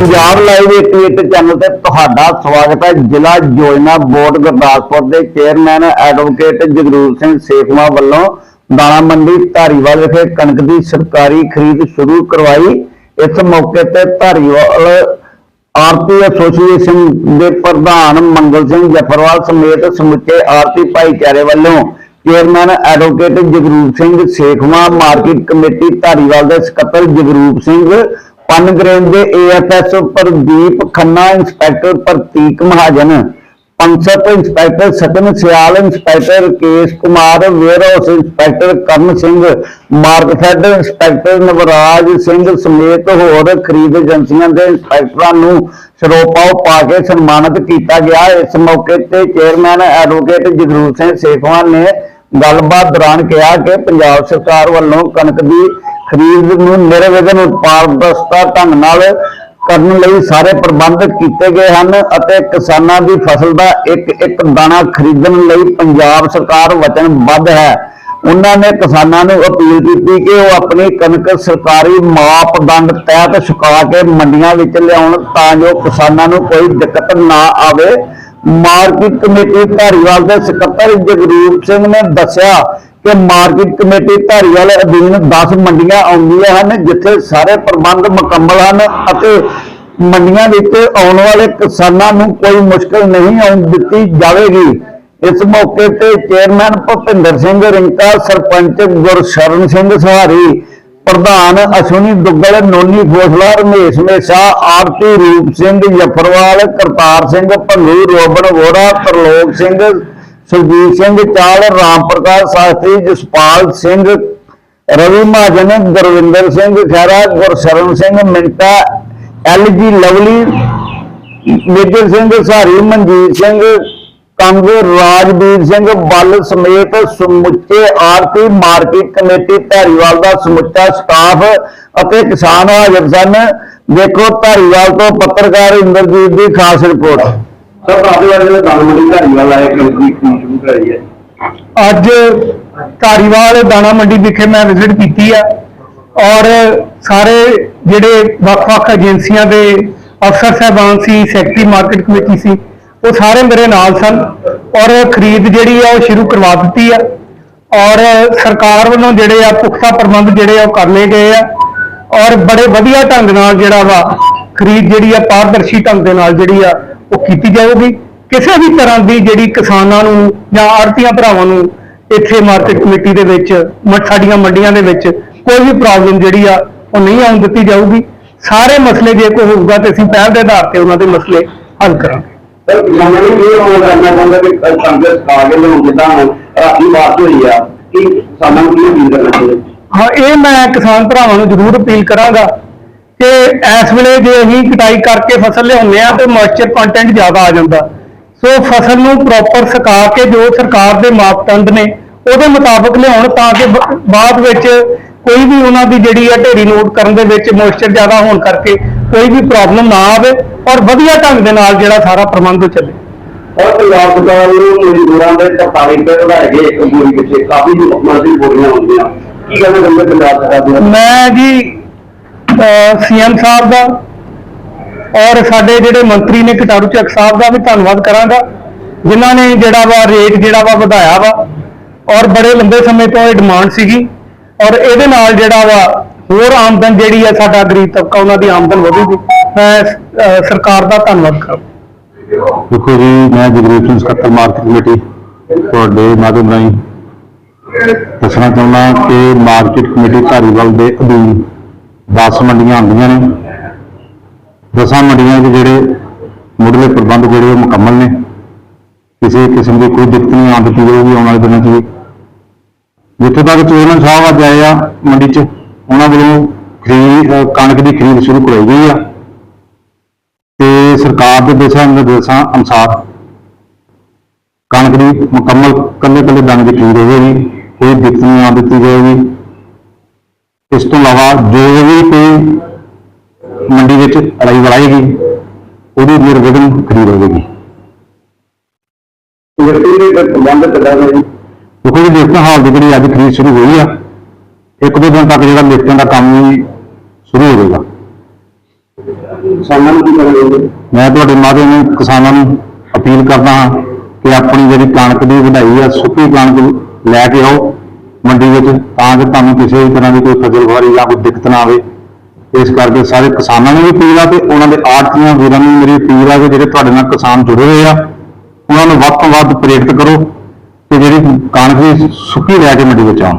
Punjab live 88 channel ਤੇ ਤੁਹਾਡਾ ਸਵਾਗਤ ਹੈ। ਜ਼ਿਲ੍ਹਾ ਯੋਜਨਾ ਬੋਰਡ ਗੁਰਦਾਸਪੁਰ ਦੇ ਚੇਅਰਮੈਨ ਐਡਵੋਕੇਟ ਜਗਰੂਪ ਸਿੰਘ ਸੇਖਵਾ ਵੱਲੋਂ ਦਾਣਾ ਮੰਡੀ ਧਾਰੀਵਾਲ ਵਿਖੇ ਕਣਕ ਦੀ ਸਰਕਾਰੀ ਖਰੀਦ ਸ਼ੁਰੂ ਕਰਵਾਈ। ਇਸ ਮੌਕੇ ਤੇ ਧਾਰੀਵਾਲ ਆਰਤੀ ਐਸੋਸੀਏਸ਼ਨ ਦੇ ਪ੍ਰਧਾਨ ਮੰਗਲ ਸਿੰਘ ਜਫਰਵਾਲ ਸਮੇਤ ਸਮੁੱਚੇ ਆਰਤੀ ਭਾਈਚਾਰੇ ਵੱਲੋਂ chairman advocate Jagroop Singh Sekhwan market committee Dhariwal ਦੇ ਸਕੱਤਰ ਜਗਰੂਪ ਸਿੰਘ ਪਨਗਰੇਨ ਦੇ ਏਐਫਐਸ ਪ੍ਰਦੀਪ ਖੰਨਾ, ਇੰਸਪੈਕਟਰ ਪ੍ਰਤੀਕ Mahajan. ਪੰਚਤ inspector Satan Sial, inspector Kesh Kumar, warehouse inspector Karan Singh, Markfed inspector Navraj Singh ਸਮੇਤ ਹੋਰ ਖਰੀਦ ਏਜੰਸੀਆਂ ਦੇ ਇੰਸਪੈਕਟਰਾਂ ਨੂੰ ਸਰੋਪਾਓ ਪਾ ਕੇ ਸਨਮਾਨਿਤ ਕੀਤਾ ਗਿਆ। ਇਸ ਮੌਕੇ ਤੇ ਚੇਅਰਮੈਨ ਐਡਵੋਕੇਟ ਜਗਰੂਪ ਸਿੰਘ ਸੇਖਵਾਨ ਨੇ ਗੱਲਬਾਤ ਦੌਰਾਨ ਕਿਹਾ ਕਿ ਪੰਜਾਬ ਸਰਕਾਰ ਵੱਲੋਂ ਕਣਕ ਦੀ ਖਰੀਦ ਨੂੰ ਨਿਰਵਿਘਨ ਉਤਪਾਦਕਤਾ ਢੰਗ ਨਾਲ ਕਰਨ ਲਈ ਸਾਰੇ ਪ੍ਰਬੰਧ ਕੀਤੇ ਗਏ ਹਨ ਅਤੇ ਕਿਸਾਨਾਂ ਦੀ ਫਸਲ ਦਾ ਇੱਕ ਇੱਕ ਦਾਣਾ ਖਰੀਦਣ ਲਈ ਪੰਜਾਬ ਸਰਕਾਰ ਵਚਨਬੱਧ ਹੈ। ਉਹਨਾਂ ਨੇ ਕਿਸਾਨਾਂ ਨੂੰ ਅਪੀਲ ਕੀਤੀ ਕਿ ਉਹ ਆਪਣੀ ਕਣਕ ਸਰਕਾਰੀ ਮਾਪਦੰਡ ਤਹਿਤ ਸੁਕਾ ਕੇ ਮੰਡੀਆਂ ਵਿੱਚ ਲਿਆਉਣ ਤਾਂ ਜੋ ਕਿਸਾਨਾਂ ਨੂੰ ਕੋਈ ਦਿੱਕਤ ਨਾ ਆਵੇ। ਮਾਰਕੀਟ ਕਮੇਟੀ ਧਾਰੀਵਾਲ ਦੇ ਸਕੱਤਰ ਜਗਰੂਪ ਸਿੰਘ ਨੇ ਦੱਸਿਆ ਕਿ ਮਾਰਕੀਟ ਕਮੇਟੀ ਧਾਰੀਵਾਲ ਅਧੀਨ 10 ਮੰਡੀਆਂ ਆਉਂਦੀਆਂ ਹਨ, ਜਿੱਥੇ ਸਾਰੇ ਪ੍ਰਬੰਧ ਮੁਕੰਮਲ ਹਨ ਅਤੇ ਮੰਡੀਆਂ ਵਿੱਚ ਆਉਣ ਵਾਲੇ ਕਿਸਾਨਾਂ ਨੂੰ ਕੋਈ ਮੁਸ਼ਕਲ ਨਹੀਂ ਆਉਣ ਦਿੱਤੀ ਜਾਵੇਗੀ। ਇਸ ਮੌਕੇ ਤੇ ਚੇਅਰਮੈਨ ਭੁਪਿੰਦਰ ਸਿੰਘ ਰਿੰਕਾ, ਸਰਪੰਚ ਗੁਰਸ਼ਰਨ ਸਿੰਘ ਸਹਾਰੀ, ਪ੍ਰਧਾਨ ਅਸ਼ਵਨੀ ਦੁੱਗਲ, ਨੋਨੀ ਫੋਸਲਾ ਰਮੇਸ਼ ਮੇਸ਼ਾ, ਆਰਤੀ Roop Singh Jafarwal, Kartar Singh Bhangu, Roban Vora Tarlok Singh Surjit Singh Chal, Ram Parkash Shastri, Jaspal Singh, Ravi Mahajan, Gurvinder Singh Khaira, Gursharan Singh Minta, LG Lovely, Major Singh Sahari, Manjit Singh, Kang, Rajveer Singh Bal ਸਮੇਤ ਸਮੁੱਚੇ ਆਰਤੀ market committee Dhariwal ਦਾ ਸਮੁੱਚਾ staff ਅਤੇ ਕਿਸਾਨ ਹਾਜ਼ਰ ਸਨ। ਦੇਖੋ ਧਾਰੀਵਾਲ ਤੋਂ ਪੱਤਰਕਾਰ ਇੰਦਰਜੀਤ ਦੀ ਖਾਸ ਰਿਪੋਰਟ। ਸਰ ਆਦੇ ਵਾਲੇ ਜਿਹੜੇ ਦਾਣਾ ਮੰਡੀ ਧਾਰੀਵਾਲ ਆਏ ਕਿ ਸ਼ੁਰੂ ਕਰਾਈ ਹੈ। ਅੱਜ ਧਾਰੀਵਾਲ ਦਾਣਾ ਮੰਡੀ ਵਿਖੇ ਮੈਂ ਵਿਜ਼ਿਟ ਕੀਤੀ ਆ ਔਰ ਸਾਰੇ ਜਿਹੜੇ ਵੱਖ-ਵੱਖ ਏਜੰਸੀਆਂ ਦੇ ਅਫਸਰ ਸਹਿਬਾਨ ਸੀ ਸੈਕਟਰੀ ਮਾਰਕੀਟ ਕਮੇਟੀ ਸੀ, ਉਹ ਸਾਰੇ ਮੇਰੇ ਨਾਲ ਸਨ ਔਰ ਖਰੀਦ ਜਿਹੜੀ ਆ, ਉਹ ਸ਼ੁਰੂ ਕਰਵਾ ਦਿੱਤੀ ਆ ਔਰ ਸਰਕਾਰ ਵੱਲੋਂ ਜਿਹੜੇ ਆ, ਪੁਖਤਾ ਪ੍ਰਬੰਧ ਜਿਹੜੇ ਆ, ਉਹ ਕਰ ਲਏ ਗਏ ਆ ਔਰ ਬੜੇ ਵਧੀਆ ਢੰਗ ਨਾਲ ਜਿਹੜਾ ਵਾ ਖਰੀਦ ਜਿਹੜੀ ਆ, ਪਾਰਦਰਸ਼ੀ ਢੰਗ ਦੇ ਨਾਲ ਜਿਹੜੀ ਆ ਉਹ ਕੀਤੀ ਜਾਊਗੀ। ਕਿਸੇ ਵੀ ਤਰ੍ਹਾਂ ਦੀ ਜਿਹੜੀ ਕਿਸਾਨਾਂ ਨੂੰ ਜਾਂ ਆੜਤੀਆਂ ਭਰਾਵਾਂ ਨੂੰ ਇੱਥੇ ਮਾਰਕੀਟ ਕਮੇਟੀ ਦੇ ਵਿੱਚ ਸਾਡੀਆਂ ਮੰਡੀਆਂ ਦੇ ਵਿੱਚ ਕੋਈ ਵੀ ਪ੍ਰੋਬਲਮ ਜਿਹੜੀ ਆ ਉਹ ਨਹੀਂ ਆਉਣ ਦਿੱਤੀ ਜਾਊਗੀ। ਸਾਰੇ ਮਸਲੇ ਜੇ ਕੋਈ ਹੋਊਗਾ ਤੇ ਅਸੀਂ ਪਹਿਲ ਦੇ ਆਧਾਰ ਤੇ ਉਹਨਾਂ ਦੇ ਮਸਲੇ ਹੱਲ ਕਰਾਂਗੇ। ਸਰ ਕਿਸਾਨਾਂ ਨੂੰ ਇਹ ਹੋਣਾ ਕਰਨਾ ਚਾਹੁੰਦਾ ਕਿ ਕਾਂਗਰਸ ਖਾ ਕੇ ਲੋਕ ਜਿੱਦਾਂ ਰਾਤੀ ਬਾਤ ਹੋਈ ਆ ਕਿ ਕਿਸਾਨਾਂ ਨੂੰ ਕੀ ਅਪੀਲ ਕਰਨਾ ਚਾਹੀਦਾ? ਹਾਂ ਇਹ ਮੈਂ ਕਿਸਾਨ ਭਰਾਵਾਂ ਨੂੰ ਜ਼ਰੂਰ ਅਪੀਲ ਕਰਾਂਗਾ ਕਿ ਇਸ ਵੇਲੇ ਜੇ ਅਸੀਂ ਕਟਾਈ ਕਰਕੇ ਫਸਲ ਲਿਆਉਂਦੇ ਆ ਤੇ ਮੋਇਸਚਰ ਕੰਟੈਂਟ ਜ਼ਿਆਦਾ ਆ ਜਾਂਦਾ। ਸੋ ਫਸਲ ਨੂੰ ਪ੍ਰੋਪਰ ਸੁਕਾ ਕੇ ਜੋ ਸਰਕਾਰ ਦੇ ਮਾਪਦੰਡ ਨੇ ਉਹਦੇ ਮੁਤਾਬਕ ਲਿਆਉਣ ਤਾਂ ਕਿ ਬਾਅਦ ਵਿੱਚ ਕੋਈ ਵੀ ਉਹਨਾਂ ਦੀ ਜਿਹੜੀ ਆ ਢੇਰੀ ਨੋਟ ਕਰਨ ਦੇ ਵਿੱਚ ਮੋਇਸਚਰ ਜ਼ਿਆਦਾ ਹੋਣ ਕਰਕੇ ਕੋਈ ਵੀ ਪ੍ਰੋਬਲਮ ਨਾ ਆਵੇ ਔਰ ਵਧੀਆ ਢੰਗ ਦੇ ਨਾਲ ਜਿਹੜਾ ਸਾਰਾ ਪ੍ਰਬੰਧ ਚੱਲੇ। ਔਰ ਪੰਜਾਬ ਸਰਕਾਰ ਨੂੰ ਮਜ਼ਦੂਰਾਂ ਦੇ 43 ਰੁਪਏ ਵਧਾਏ ਗਏ ਇੱਕ ਬੋਰੀ ਪਿੱਛੇ ਕਾਫੀ ਮਰਜ਼ੀ ਬੋਰੀਆਂ ਹੁੰਦੀਆਂ। ਕੀ ਕਹਿੰਦੇ ਪੰਜਾਬ ਸਰਕਾਰ ਦੇ ਮੈਂ ਜੀ ਸੀਐਮ ਸਾਹਿਬ ਦਾ ਔਰ ਸਾਡੇ ਜਿਹੜੇ ਮੰਤਰੀ ਨੇ ਕਟਾਰੂ ਚੱਕ ਸਾਹਿਬ ਦਾ ਵੀ ਧੰਨਵਾਦ ਕਰਾਂਗਾ, ਜਿਨ੍ਹਾਂ ਨੇ ਜਿਹੜਾ ਵਾ ਰੇਟ ਜਿਹੜਾ ਵਾ ਵਧਾਇਆ ਵਾ ਔਰ ਬੜੇ ਲੰਬੇ ਸਮੇਂ ਤੋਂ ਇਹ ਡਿਮਾਂਡ ਸੀਗੀ ਔਰ ਇਹਦੇ ਨਾਲ ਜਿਹੜਾ ਵਾ ਹੋਰ ਆਮਦਨ ਜਿਹੜੀ ਆ ਸਾਡਾ ਗਰੀਬ ਤਬਕਾ ਉਹਨਾਂ ਦੀ ਆਮਦਨ ਵਧੂਗੀ। ਮੈਂ ਸਰਕਾਰ ਦਾ ਧੰਨਵਾਦ ਕਰਾਂ ਦੇਖੋ ਜੀ, ਮੈਂ ਜਗਰੂਪ ਸਕੱਤਰ ਮਾਰਕੀਟ ਕਮੇਟੀ, ਤੁਹਾਡੇ ਮਾਧਿਅਮ ਰਾਹੀਂ ਦੱਸਣਾ ਚਾਹੁੰਦਾ ਕਿ ਮਾਰਕੀਟ ਕਮੇਟੀ ਧਾਰੀਵਾਲ ਦੇ ਅਧੀਨ 10 ਮੰਡੀਆਂ ਆਉਂਦੀਆਂ ਨੇ। ਦਸਾਂ ਮੰਡੀਆਂ ਦੇ ਜਿਹੜੇ ਮੁੱਢਲੇ ਪ੍ਰਬੰਧ ਜਿਹੜੇ ਉਹ ਮੁਕੰਮਲ ਨੇ। ਕਿਸੇ ਕਿਸਮ ਦੀ ਕੋਈ ਦਿੱਕਤ ਨਹੀਂ ਆਉਣ ਦਿੱਤੀ ਜਾਊਗੀ ਆਉਣ ਵਾਲੇ ਦਿਨਾਂ 'ਚ ਵੀ। ਜਿੱਥੇ ਤੱਕ ਚੇਅਰਮੈਨ ਸਾਹਿਬ ਅੱਜ ਆਏ ਆ ਮੰਡੀ 'ਚ, ਉਹਨਾਂ ਵੱਲੋਂ ਖਰੀਦ ਕਣਕ ਦੀ ਖਰੀਦ ਸ਼ੁਰੂ ਕਰਵਾਈ ਗਈ ਆ। ਤੇ ਸਰਕਾਰ ਦੇ ਦਿਸ਼ਾ ਨਿਰਦੇਸ਼ਾਂ ਅਨੁਸਾਰ ਕਣਕ ਦੀ ਮੁਕੰਮਲ ਕੱਲੇ ਕੱਲੇ ਦਾਣੇ ਦੀ ਖਰੀਦ ਹੋਵੇਗੀ ਕੋਈ ਦਿੱਕਤ ਨਹੀਂ ਆਉਣ ਦਿੱਤੀ ਜਾਏਗੀ ਇਸ ਤੋਂ ਇਲਾਵਾ ਜੋ ਵੀ ਕੋਈ ਮੰਡੀ ਵਿੱਚ ਅੜਾਈ ਵੜਾਏਗੀ ਉਹਦੀ ਨਿਰਵਿਘਨ ਖਰੀਦ ਹੋਵੇਗੀ ਯੂਨੀਵਰਸਿਟੀ ਦੇ ਪ੍ਰਬੰਧ ਨੇ ਜੀ ਦੇਖੋ ਲਿਫਟ ਹਾਲ ਦੀ ਜਿਹੜੀ ਅੱਜ ਖਰੀਦ ਸ਼ੁਰੂ ਹੋਈ ਆ ਇੱਕ ਦੋ ਦਿਨ ਤੱਕ ਜਿਹੜਾ ਲਿਫਟਾਂ ਦਾ ਕੰਮ ਵੀ ਸ਼ੁਰੂ ਹੋ ਜਾਏਗਾ ਕਿਸਾਨਾਂ ਨੂੰ ਕੀ ਕਹਿਣਾ ਚਾਹੁੰਦੇ? ਮੈਂ ਤੁਹਾਡੇ ਮਾਧਿਅਮ ਨੂੰ ਕਿਸਾਨਾਂ ਨੂੰ ਅਪੀਲ ਕਰਦਾ ਹਾਂ ਕਿ ਆਪਣੀ ਜਿਹੜੀ ਕਣਕ ਦੀ ਵਧਾਈ ਆ ਸੁੱਕੀ ਕਣਕ ਲੈ ਕੇ ਆਓ। ਮੰਡੀ ਵਿੱਚ, ਤਾਂ ਕਿ ਤੁਹਾਨੂੰ ਕਿਸੇ ਵੀ ਤਰ੍ਹਾਂ ਦੀ ਕੋਈ ਫਸਲ ਖੁਆਰੀ ਜਾਂ ਕੋਈ ਦਿੱਕਤ ਨਾ ਆਵੇ। ਇਸ ਕਰਕੇ ਸਾਰੇ ਕਿਸਾਨਾਂ ਨੂੰ ਵੀ ਅਪੀਲ ਆ ਤੇ ਉਹਨਾਂ ਦੇ ਆੜਤੀਆਂ ਵੀਰਾਂ ਨੂੰ ਮੇਰੀ ਅਪੀਲ ਆ ਕਿ ਜਿਹੜੇ ਤੁਹਾਡੇ ਨਾਲ ਕਿਸਾਨ ਜੁੜੇ ਹੋਏ ਆ, ਉਹਨਾਂ ਨੂੰ ਵੱਧ ਤੋਂ ਵੱਧ ਪ੍ਰੇਰਿਤ ਕਰੋ ਕਿ ਜਿਹੜੀ ਕਣਕ ਦੀ ਸੁੱਕੀ ਲੈ ਕੇ ਮੰਡੀ ਵਿੱਚ ਆਉਣ।